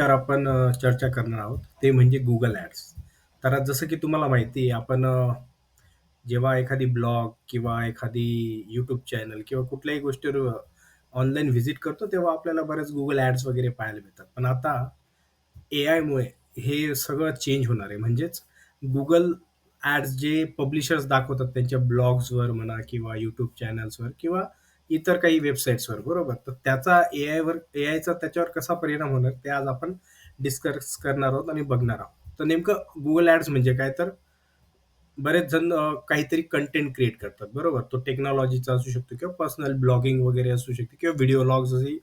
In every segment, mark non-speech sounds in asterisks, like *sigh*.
विषयावर आपण चर्चा करणार आहोत, ते म्हणजे गुगल ॲड्स. तर जसं की तुम्हाला माहिती आहे आपण जेव्हा एखादी ब्लॉग किंवा एखादी यूट्यूब चॅनल किंवा कुठल्याही गोष्टीवर ऑनलाईन व्हिजिट करतो, तेव्हा आपल्याला बरेच गुगल ॲड्स वगैरे पाहायला मिळतात. पण आता ए आयमुळे हे सगळं चेंज होणार आहे. म्हणजेच गुगल ॲड्स जे पब्लिशर्स दाखवतात त्यांच्या ब्लॉग्सवर म्हणा किंवा यूट्यूब चॅनल्सवर किंवा इतर काही वेबसाईट्सवर बरोबर. तर त्याचा ए आयवर ए आयचा त्याच्यावर कसा परिणाम होणार ते आज आपण डिस्कस करणार आहोत आणि बघणार आहोत. तर नेमकं गुगल ॲड्स म्हणजे काय तर बरेच जण काहीतरी कंटेंट क्रिएट करतात बरोबर. तो टेक्नॉलॉजीचा असू शकतो किंवा पर्सनल ब्लॉगिंग वगैरे असू शकते किंवा व्हिडिओ लॉग्स असंही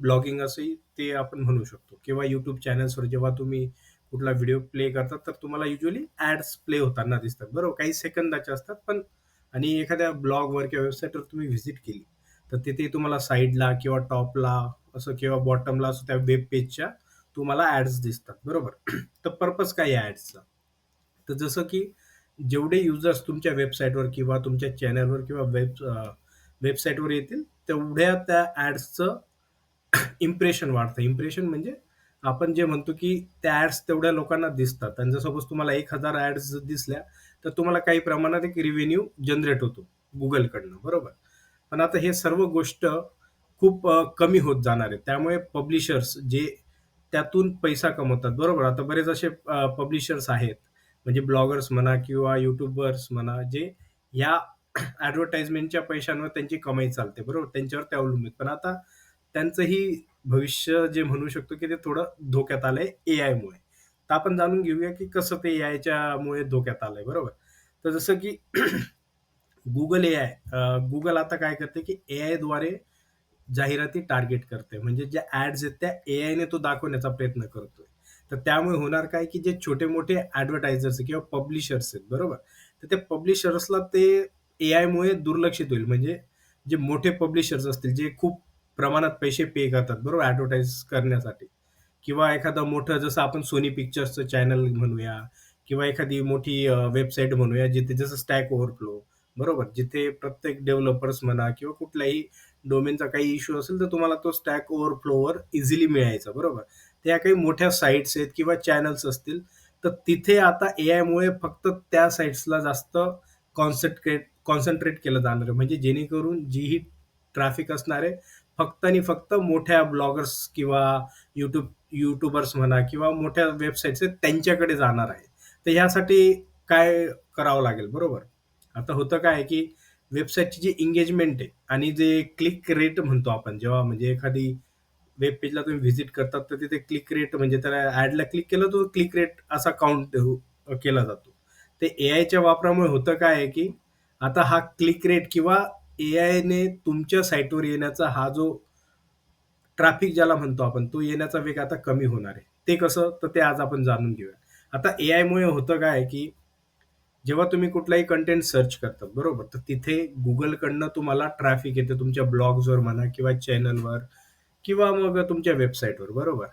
ब्लॉगिंग असंही ते आपण म्हणू शकतो किंवा यूट्यूब चॅनल्सवर जेव्हा तुम्ही कुठला व्हिडिओ प्ले करतात, तर तुम्हाला युज्युअली ॲड्स प्ले होताना दिसतात बरोबर. काही सेकंदाचे असतात पण आणि एखाद्या ब्लॉगवर किंवा वेबसाईटवर तुम्ही व्हिजिट केली, तर तिथे तुम्हाला साइडला किंवा टॉपला असं किंवा बॉटमला असं त्या वेब पेजच्या तुम्हाला ॲड्स दिसतात बरोबर. *clears throat* तर पर्पज काय आहे ॲड्सचा? तर जसं की जेवढे युजर्स तुमच्या वेबसाईटवर किंवा तुमच्या चॅनलवर किंवा वेब वेबसाईटवर येतील, तेवढ्या त्या ॲड्सचं इम्प्रेशन *clears throat* वाढतं. इम्प्रेशन म्हणजे आपण जे म्हणतो की त्या ॲड्स तेवढ्या लोकांना दिसतात आणि जर सपोज तुम्हाला एक हजार ॲड्स जर दिसल्या, तर तुम्हाला काही प्रमाणात एक रिव्हेन्यू जनरेट होतो गुगलकडनं बरोबर. पण आता हे सर्व गोष्ट खूप कमी होत जाणार आहे. त्यामुळे पब्लिशर्स जे त्यातून पैसा कमवतात बरोबर. आता बरेच असे पब्लिशर्स आहेत, म्हणजे ब्लॉगर्स म्हणा किंवा यूट्यूबर्स म्हणा, जे या ॲडव्हर्टाइजमेंटच्या पैशांवर त्यांची कमाई चालते बरोबर. त्यांच्यावर ते अवलंबित. पण आता त्यांचंही भविष्य जे म्हणू शकतो की ते थोडं धोक्यात आलंय आयमुळे तर आपण जाणून घेऊया की कसं ते ए आयच्यामुळे धोक्यात आलंय बरोबर. तर जसं की गुगल ए आय गुगल आता काय करते की ए आयद्वारे जाहिराती टार्गेट करते. म्हणजे ज्या ॲड्स आहेत त्या ए आयने तो दाखवण्याचा प्रयत्न करतोय. तर त्यामुळे होणार काय की जे छोटे-मोठे ॲडव्हर्टायझर्स किंवा पब्लिशर्स आहेत बरोबर. तर ते पब्लिशर्सला ते ए आयमुळे दुर्लक्षित होईल. म्हणजे जे मोठे पब्लिशर्स असतील, जे खूप प्रमाणात पैसे पे करतात बरोबर ॲडव्हर्टाइज करण्यासाठी किंवा एखादं मोठं जसं आपण सोनी पिक्चर्सचं चॅनल म्हणूया किंवा एखादी मोठी वेबसाईट म्हणूया, जिथे जसं स्टॅक ओव्हरफ्लो बरोबर. जिथे प्रत्येक डेव्हलपर्स म्हणा किंवा कुठल्याही डोमेनचा काही इश्यू असेल, तर तुम्हाला तो स्टॅक ओव्हरफ्लोवर इझिली मिळायचा बरोबर. त्या काही मोठ्या साइट्स आहेत किंवा चॅनल्स असतील, तर तिथे आता एआयमुळे फक्त त्या साइट्सला जास्त कॉन्सन्ट्रेट कॉन्सन्ट्रेट केलं जाणार आहे. म्हणजे जेणेकरून जीही ट्रॅफिक असणार आहे, फक्त आणि फक्त मोठ्या ब्लॉगर्स किंवा यूट्यूब यूट्यूबर्स म्हणा किंवा मोठ्या वेबसाईट्स आहेत त्यांच्याकडे जाणार आहे. तर ह्यासाठी काय करावं लागेल बरोबर. आता होतं काय आहे की वेबसाईटची जी एंगेजमेंट आहे आणि जे क्लिक रेट म्हणतो आपण जेव्हा म्हणजे एखादी वेब पेजला तुम्ही व्हिजिट करतात, तर तिथे क्लिक रेट म्हणजे त्याला ॲडला क्लिक केलं तर क्लिक रेट असा काउंट हो, केला जातो. ते ए आयच्या वापरामुळे होतं काय आहे की आता हा क्लिक रेट किंवा ए आयने तुमच्या साईटवर येण्याचा हा जो ट्रॅफिक ज्याला म्हणतो आपण, तो येण्याचा वेग आता कमी होणार आहे. ते कसं? तर ते आज आपण जाणून घेऊया. आता ए आयमुळे होतं काय की जेव्हा तुम्ही कुठलाही कंटेंट सर्च करतात बरोबर. तर तिथे गुगलकडनं तुम्हाला ट्रॅफिक येतं तुमच्या ब्लॉग्सवर म्हणा किंवा चॅनलवर किंवा मग तुमच्या वेबसाईटवर बरोबर.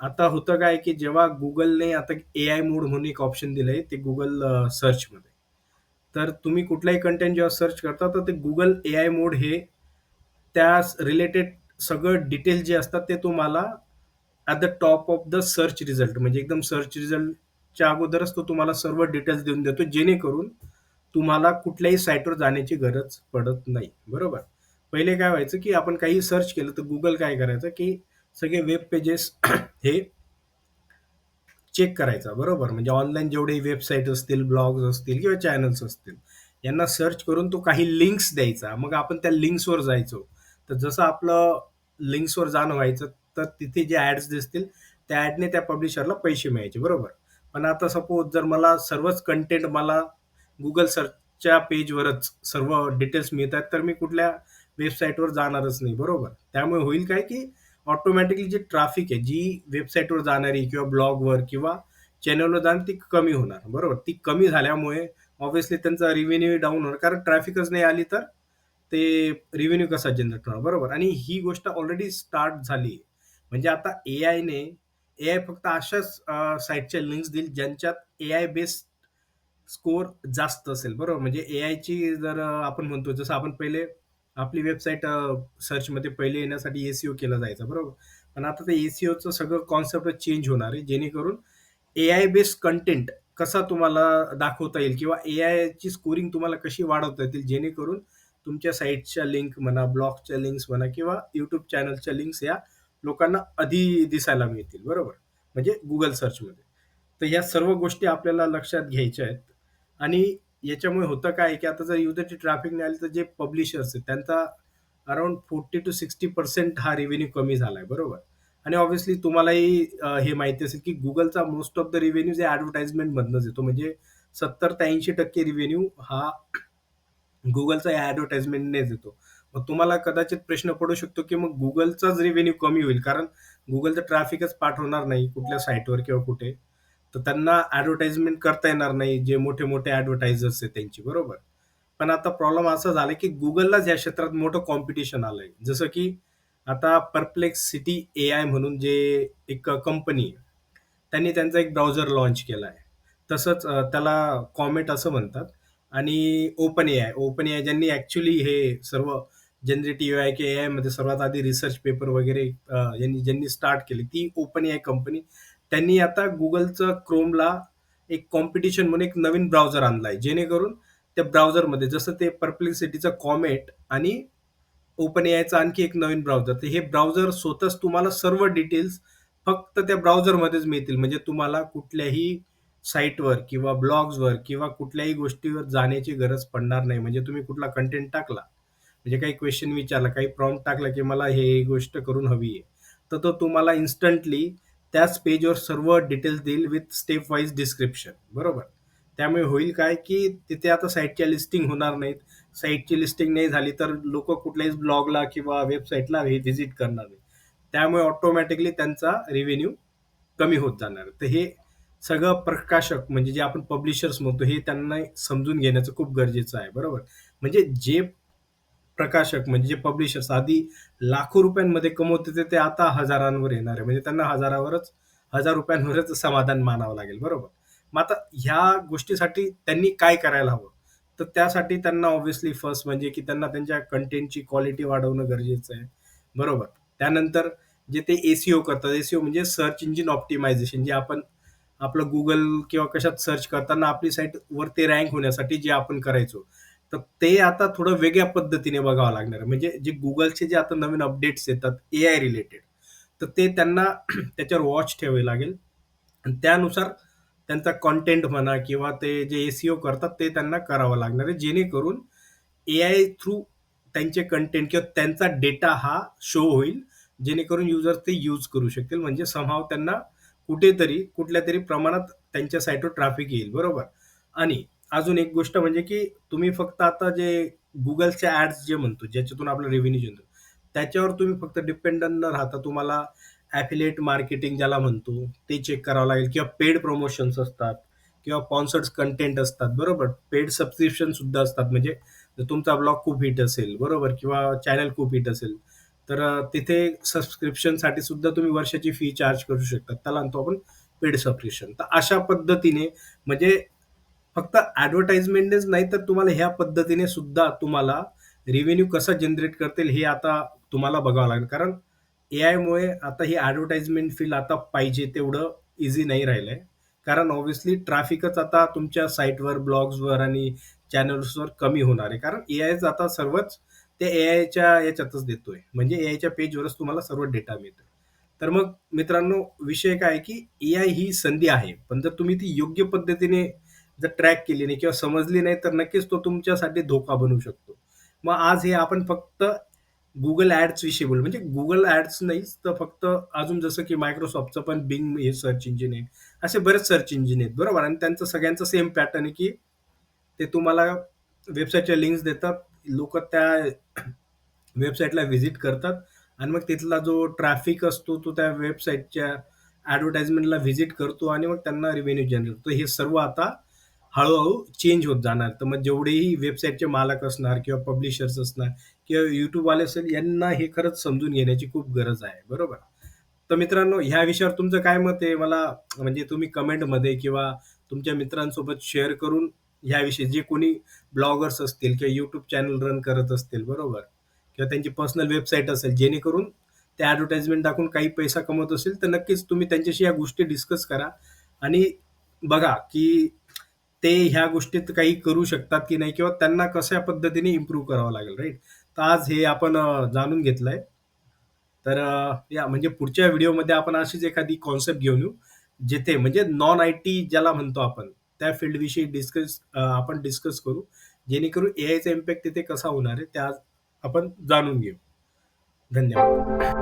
आता होतं काय की जेव्हा गुगलने आता ए आय मोड म्हणून एक ऑप्शन दिलं आहे ते गुगल सर्चमध्ये. तर तुम्ही कुठलाही कंटेंट जेव्हा सर्च करता, तर ते गुगल ए आय मोड हे त्या रिलेटेड सगळं डिटेल जे असतात ते तुम्हाला at the top of the search result म्हणजे एकदम सर्च च्या अगोदरच तो तुम्हाला सर्व डिटेल्स देऊन देतो, जेणेकरून तुम्हाला कुठल्याही साईटवर जाण्याची गरज पडत नाही. बरोबर. पहिले काय व्हायचं की आपण काही सर्च केलं, तर गुगल काय करायचं की सगळे वेब पेजेस *clears throat* हे चेक करायचा बरोबर. म्हणजे ऑनलाईन जेवढे वेबसाईट असतील, ब्लॉग्स असतील किंवा चॅनल्स असतील, यांना सर्च करून तो काही लिंक्स द्यायचा. मग आपण त्या लिंक्सवर जायचो. तर जसं आपलं लिंक्सवर जाणं व्हायचं, तर तिथे जे ॲड्स दिसतील, त्या ॲडने त्या पब्लिशरला पैसे मिळायचे बरोबर. पण आता सपोज जर मला सर्वच कंटेंट मला गुगल सर्चच्या पेजवरच सर्व डिटेल्स मिळतात, तर मी कुठल्या वेबसाईटवर जाणारच नाही बरोबर. त्यामुळे होईल काय की ऑटोमॅटिकली जी ट्रॅफिक आहे, जी वेबसाईटवर जाणारी किंवा ब्लॉगवर किंवा चॅनलवर जाणारी ती कमी होणार बरोबर. ती कमी झाल्यामुळे ऑब्व्हियसली त्यांचा रिव्हेन्यू डाऊन होणार. कारण ट्रॅफिकच नाही आली तर ते रिव्हेन्यू कसा जनरेट होणार बरोबर. आणि ही गोष्ट ऑलरेडी स्टार्ट झाली. म्हणजे आता ए आयने ए आय फक्त अशाच साईटच्या लिंक्स देईल ज्यांच्यात ए आय बेस्ड स्कोर जास्त असेल बरोबर. म्हणजे ए आयची जर आपण म्हणतो जसं आपण पहिले आपली वेबसाईट सर्चमध्ये पहिले येण्यासाठी एस-ई-ओ केला जायचा बरोबर. पण आता ते एस-ई-ओचं सगळं कॉन्सेप्ट चेंज होणार आहे, जेणेकरून ए आय बेस्ड कंटेंट कसा तुम्हाला दाखवता येईल किंवा ए आयची स्कोरिंग तुम्हाला कशी वाढवता येतील, जेणेकरून तुमच्या साईटच्या लिंक म्हणा, ब्लॉगच्या लिंक्स म्हणा किंवा यूट्यूब चॅनलच्या लिंक्स या लोकांना आधी दिसायला मिळतील, बरोबर? म्हणजे गुगल सर्चमध्ये. तर या सर्व गोष्टी आपल्याला लक्षात घ्यायच्या आहेत आणि याच्यामुळे होतं काय, की आता जर युजरची ट्रॅफिक नाही आली, तर जे पब्लिशर्स आहेत त्यांचा अराउंड 40-60% हा रेव्हेन्यू कमी झाला आहे बरोबर? आणि ऑब्व्हियसली तुम्हालाही हे माहिती असेल, की गुगलचा मोस्ट ऑफ द रेव्हेन्यू जे ॲडव्हर्टाइजमेंटमधनंच येतो. म्हणजे 70 ते 80% रेव्हेन्यू हा गुगलचा या ॲडव्हर्टाइजमेंटनेच येतो. मग तुम्हाला कदाचित प्रश्न पडू शकतो, की मग गुगलचाच रेव्हेन्यू कमी होईल, कारण Googleचं ट्रॅफिकच पाठवणार नाही कुठल्या साईटवर किंवा कुठे. तर त्यांना ॲडव्हर्टाइजमेंट करता येणार नाही, जे मोठे-मोठे ॲडव्हर्टायझर्स आहेत त्यांची, बरोबर? पण आता प्रॉब्लेम असा झाला, की गुगललाच या क्षेत्रात मोठं कॉम्पिटिशन आलंय. जसं की आता पर्प्लेक्स सिटी ए आय म्हणून जे एक कंपनी आहे. त्यांनी त्यांचा एक ब्राउझर लॉन्च आहे तसंच त्याला कॉमेट असं म्हणतात आणि open A I open A I ज्यांनी ॲक्च्युली हे सर्व जनरेटिव्ह के ए आयमध्ये सर्वात आधी रिसर्च पेपर वगैरे यांनी ज्यांनी स्टार्ट केली ती ओपन आय कंपनी. त्यांनी आता गुगलचं क्रोमला एक कॉम्पिटिशन म्हणून एक नवीन ब्राउझर आणलाय, जेणेकरून त्या ब्राउझरमध्ये जसं ते Perplexityचं कॉमेट आणि ओपन OpenAIचं आणखी एक नवीन ब्राउझर. तर हे ब्राउझर स्वतःच तुम्हाला सर्व डिटेल्स फक्त त्या ब्राउझरमध्येच मिळतील. म्हणजे तुम्हाला कुठल्याही साईटवर किंवा ब्लॉग्सवर किंवा कुठल्याही गोष्टीवर जाण्याची गरज पडणार नाही. म्हणजे तुम्ही कुठला कंटेंट टाकला, म्हणजे काही क्वेश्चन विचारला, काही प्रॉम्प्ट टाकला, की मला हे, ही गोष्ट करून हवी आहे. तर तो तुम्हाला इन्स्टंटली त्याच पेजवर सर्व डिटेल्स देईल विथ स्टेप वाईज डिस्क्रिप्शन, बरोबर? त्यामुळे होईल काय, की तिथे आता साईटच्या लिस्टिंग होणार नाहीत. साईटची लिस्टिंग नाही झाली, तर लोक कुठल्याही ब्लॉगला किंवा वेबसाईटला हे व्हिजिट करणार नाही. त्यामुळे ऑटोमॅटिकली त्यांचा रेव्हेन्यू कमी होत जाणार तर हे सगळं प्रकाशक म्हणजे जे आपण पब्लिशर्स म्हणतो, हे त्यांना समजून घेण्याचं खूप गरजेचं आहे, बरोबर? म्हणजे जे प्रकाशक म्हणजे जे पब्लिशर्स आधी लाखो रुपयांमध्ये कमवत होते, ते आता हजारांवर येणार आहे. म्हणजे त्यांना हजारावरच ₹1000वरच समाधान मानावं लागेल, बरोबर? मग आता ह्या गोष्टीसाठी त्यांनी काय करायला हवं? तर त्यासाठी त्यांना ऑब्व्हियसली फर्स्ट म्हणजे की त्यांना त्यांच्या कंटेंटची क्वालिटी वाढवणं गरजेचं आहे, बरोबर? त्यानंतर जे ते एसीओ करतात. एसीओ म्हणजे सर्च इंजिन ऑप्टिमायझेशन जे आपण आपलं गुगल किंवा कशात सर्च करताना आपली साईट वरती रँक होण्यासाठी जे आपण करायचो. तर ते आता थोडं वेगळ्या पद्धतीने बघावं लागणार आहे. म्हणजे जे गुगलचे जे आता नवीन अपडेट्स येतात ए आय रिलेटेड, तर ते त्यांना *clears throat* त्याच्यावर वॉच ठेवावी लागेल आणि त्यानुसार त्यांचा कॉन्टेंट म्हणा किंवा ते जे एसीओ करतात ते त्यांना करावं लागणार आहे. जेणेकरून आय थ्रू त्यांचे कंटेंट किंवा त्यांचा डेटा हा शो होईल. जेणेकरून युजर ते यूज करू शकतील. म्हणजे समाव त्यांना कुठेतरी, कुठल्यातरी प्रमाणात त्यांच्या साईटवर ट्रॅफिक येईल, बरोबर? आणि अजून एक गोष्ट म्हणजे की तुम्ही फक्त आता जे गुगलचे ॲड्स जे म्हणतो, ज्याच्यातून आपला रेव्हेन्यू जनरेट त्याच्यावर तुम्ही फक्त डिपेंडंट न राहता तुम्हाला ॲफिलिएट मार्केटिंग ज्याला म्हणतो, ते चेक करावं लागेल किंवा पेड प्रमोशन्स असतात किंवा स्पॉन्सर्ड कंटेंट असतात, बरोबर? पेड सबस्क्रिप्शन सुद्धा असतात. म्हणजे जर तुमचा ब्लॉग खूप हिट असेल, बरोबर? किंवा चॅनल खूप हिट असेल, तर तिथे सबस्क्रिप्शनसाठी सुद्धा तुम्ही वर्षाची फी चार्ज करू शकता. त्याला म्हणतो आपण पेड सबस्क्रिप्शन. तर अशा पद्धतीने म्हणजे फक्त ॲडव्हर्टाइजमेंटच नाही, तर तुम्हाला ह्या पद्धतीने सुद्धा तुम्हाला रेव्हेन्यू कसा जनरेट करता येईल, हे आता तुम्हाला बघावं लागेल. कारण ए आयमुळे आता ही ॲडव्हर्टाइजमेंट फील्ड आता पाहिजे तेवढं इझी नाही राहिलंय. कारण ऑब्व्हियसली ट्रॅफिकच आता तुमच्या साईटवर ब्लॉग्सवर आणि चॅनल्सवर कमी होणार आहे. कारण ए आयच आता सर्वच ते आयच्या याच्यातच देतोय. म्हणजे ए आयच्या पेजवरच तुम्हाला सर्व डेटा मिळतो. तर मग मित्रांनो, विषय काय आहे, की आय ही संधी आहे. पण जर तुम्ही ती योग्य पद्धतीने जर ट्रॅक केली नाही किंवा समजली नाही, तर नक्कीच तो तुमच्यासाठी धोका बनू शकतो. मग आज हे आपण फक्त गुगल ॲड्स विषयी बोलू. म्हणजे गुगल ॲड्स नाहीच, तर फक्त अजून जसं की मायक्रोसॉफ्टचं पण बिंग हे सर्च इंजिन आहे. असे बरेच सर्च इंजिन आहेत, बरोबर? आणि त्यांचं सगळ्यांचं सेम पॅटर्न आहे, की ते तुम्हाला वेबसाईटच्या लिंक्स देतात. लोक त्या वेबसाईटला व्हिजिट करतात आणि मग तिथला जो ट्रॅफिक असतो, तो त्या वेबसाईटच्या ॲडव्हर्टाइजमेंटला व्हिजिट करतो आणि मग त्यांना रेव्हेन्यू जनरेट तर हे सर्व आता हळूहळू चेंज होत जाणार. तर मग जेवढेही वेबसाईटचे मालक असणार किंवा पब्लिशर्स असणार किंवा यूट्यूबवाले असेल, यांना हे खरंच समजून घेण्याची खूप गरज आहे, बरोबर? तर मित्रांनो, ह्या विषयावर तुमचं काय मत आहे? मला म्हणजे तुम्ही कमेंटमध्ये किंवा तुमच्या मित्रांसोबत शेअर करून ह्याविषयी जे कोणी ब्लॉगर्स असतील किंवा यूट्यूब चॅनल रन करत असतील, बरोबर? किंवा त्यांची पर्सनल वेबसाईट असेल, जेणेकरून ते ॲडव्हर्टाइजमेंट दाखवून काही पैसा कमवत असेल तर नक्कीच तुम्ही त्यांच्याशी या गोष्टी डिस्कस करा आणि बघा की ते ह्या गोष्टीत काही करू शकतात की नाही किंवा त्यांना कशा पद्धतीने इम्प्रूव्ह करावं लागेल राईट तर आज हे आपण अ, जाणून घेतलंय. तर अ, या म्हणजे पुढच्या व्हिडिओमध्ये आपण अशीच एखादी कॉन्सेप्ट घेऊन येऊ जिथे म्हणजे नॉन आय टी ज्याला म्हणतो आपण त्या फील्डविषयी डिस्कस आपण डिस्कस करू जेणेकरून एआयचा इम्पॅक्ट तिथे कसा होणार आहे त्या आपण जाणून घेऊ. धन्यवाद.